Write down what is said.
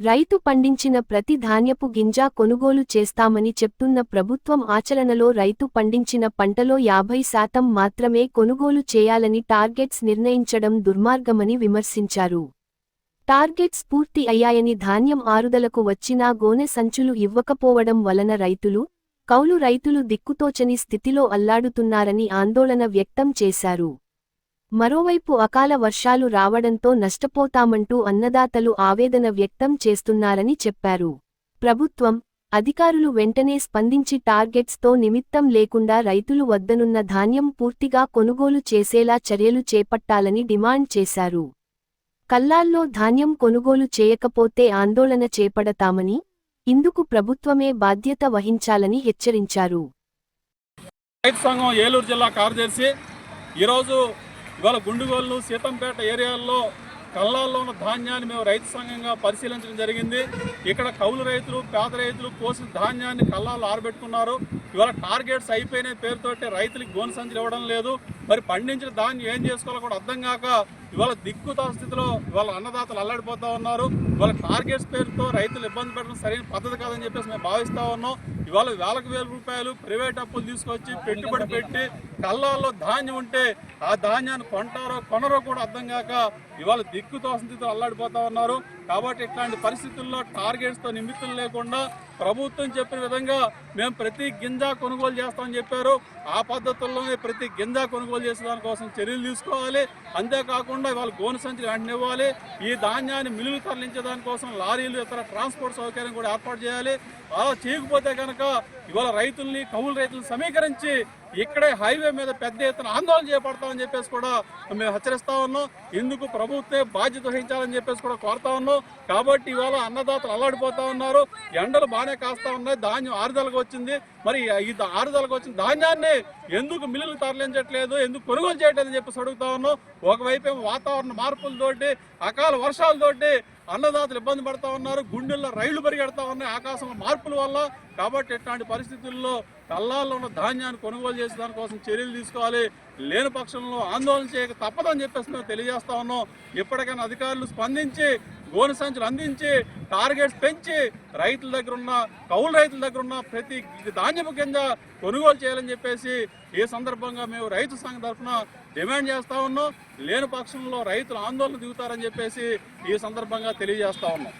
రైతు పండించిన ప్రతి ధాన్యపు గింజ కొనుగోలు చేస్తామని చెప్తున్న ప్రభుత్వం ఆచరణలో రైతు పండించిన పంటలో యాభై శాతం మాత్రమే కొనుగోలు చేయాలని టార్గెట్స్ నిర్ణయించడం దుర్మార్గమని విమర్శించారు. టార్గెట్స్ పూర్తి అయ్యాయని ధాన్యం ఆరుదలకు వచ్చినా గోనె సంచులు ఇవ్వకపోవడం వలన రైతులు కౌలు రైతులు దిక్కుతోచని స్థితిలో అల్లాడుతున్నారని ఆందోళన వ్యక్తం చేశారు. మరోవైపు అకాల వర్షాలు రావడంతో నష్టపోతామంటూ అన్నదాతలు ఆవేదన వ్యక్తం చేస్తున్నారని చెప్పారు. ప్రభుత్వం అధికారులు వెంటనే స్పందించి టార్గెట్స్తో నిమిత్తం లేకుండా రైతులు వద్దనున్న ధాన్యం పూర్తిగా కొనుగోలు చేసేలా చర్యలు చేపట్టాలని డిమాండ్ చేశారు. కల్లాల్లో ధాన్యం కొనుగోలు చేయకపోతే ఆందోళన చేపడతామని ఇందుకు ప్రభుత్వమే బాధ్యత వహించాలని హెచ్చరించారు. రైతు సంఘం ఏలూరు జిల్లా కార్యదర్శి ఈరోజు ఇవాళ గుండుగోలు సీతంపేట ఏరియాల్లో కళ్ళాల్లో ఉన్న ధాన్యాన్ని మేము రైతు సంఘంగా పరిశీలించడం జరిగింది. ఇక్కడ కౌలు రైతులు పేద రైతులు కోసిన ధాన్యాన్ని కళ్ళాల్లో ఆరబెట్టుకున్నారు. ఇవాళ టార్గెట్స్ అయిపోయిన పేరుతోటి రైతులకు గోను సంచులు ఇవ్వడం లేదు. మరి పండించిన ధాన్యం ఏం చేసుకోవాలో కూడా అర్థం కాక ఇవాళ దిక్కుతా స్థితిలో ఇవాళ అన్నదాతలు అల్లాడిపోతూ ఉన్నారు. ఇవాళ టార్గెట్స్ పేరుతో రైతులు ఇబ్బంది పెట్టడం సరైన పద్ధతి కాదని చెప్పేసి మేము భావిస్తూ ఉన్నాం. ఇవాళ వేలకు వేల రూపాయలు ప్రైవేట్ అప్పులు తీసుకొచ్చి పెట్టుబడి పెట్టి కళ్ళల్లో ధాన్యం ఉంటే ఆ ధాన్యాన్ని కొంటారో కొనరో కూడా అర్థం కాక ఇవాళ దిక్కు స్థితిలో అల్లాడిపోతా ఉన్నారు. కాబట్టి ఇట్లాంటి పరిస్థితుల్లో టార్గెట్స్తో నిమిత్తం లేకుండా ప్రభుత్వం చెప్పిన విధంగా మేము ప్రతి గింజ కొనుగోలు చేస్తామని చెప్పారు. ఆ పద్ధతుల్లోనే ప్రతి గింజ కొనుగోలు చేసే దానికోసం చర్యలు తీసుకోవాలి. అంతేకాకుండా వాళ్ళు గోను సంచులు వెంటనే ఇవ్వాలి. ఈ ధాన్యాన్ని మిల్లులు తరలించే దానికోసం లారీలు ఇతర ట్రాన్స్పోర్ట్ సౌకర్యం కూడా ఏర్పాటు చేయాలి. అలా చేయకపోతే కనుక ఇవాళ రైతుల్ని కౌలు రైతులను సమీకరించి ఇక్కడే హైవే మీద పెద్ద ఎత్తున ఆందోళన చేపడతామని చెప్పేసి కూడా మేము హెచ్చరిస్తా ఉన్నాం. ఇందుకు ప్రభుత్వే బాధ్యత వహించాలని చెప్పేసి కూడా కోరుతా ఉన్నాం. కాబట్టి ఇవాళ అన్నదాతలు అల్లాడిపోతా ఉన్నారు. ఎండలు బాగానే కాస్తా ఉన్నాయి. ధాన్యం ఆరుదలకు వచ్చింది. మరి ఈ ఆరుదలకు వచ్చిన ధాన్యాన్ని ఎందుకు మిల్లులు తరలించట్లేదు? ఎందుకు కొనుగోలు చేయట్లేదని అని చెప్పేసి అడుగుతా ఉన్నాం. ఒకవైపు ఏమో వాతావరణ మార్పులతోటి అకాల వర్షాలతోటి అన్నదాతలు ఇబ్బంది పడతా ఉన్నారు గుండెల్లో రైళ్ళు పరిగెడతా ఉన్నాయి ఆకాశంలో మార్పుల వల్ల. కాబట్టి ఇట్లాంటి పరిస్థితుల్లో కల్లాల్లో ఉన్న ధాన్యాన్ని కొనుగోలు చేసే దానికోసం చర్యలు తీసుకోవాలి. లేని పక్షంలో ఆందోళన చేయక తప్పదని చెప్పేసి మేము తెలియజేస్తా ఉన్నాం. ఇప్పటికైనా అధికారులు స్పందించి గోను సంచులు అందించి టార్గెట్స్ పెంచి రైతుల దగ్గర ఉన్న కౌలు రైతుల దగ్గర ఉన్న ప్రతి ధాన్యపు కింద కొనుగోలు చేయాలని చెప్పేసి ఈ సందర్భంగా మేము రైతు సంఘం తరఫున డిమాండ్ చేస్తా ఉన్నాం. లేని పక్షంలో రైతులు ఆందోళన దిగుతారని చెప్పేసి ఈ సందర్భంగా తెలియజేస్తా ఉన్నాం.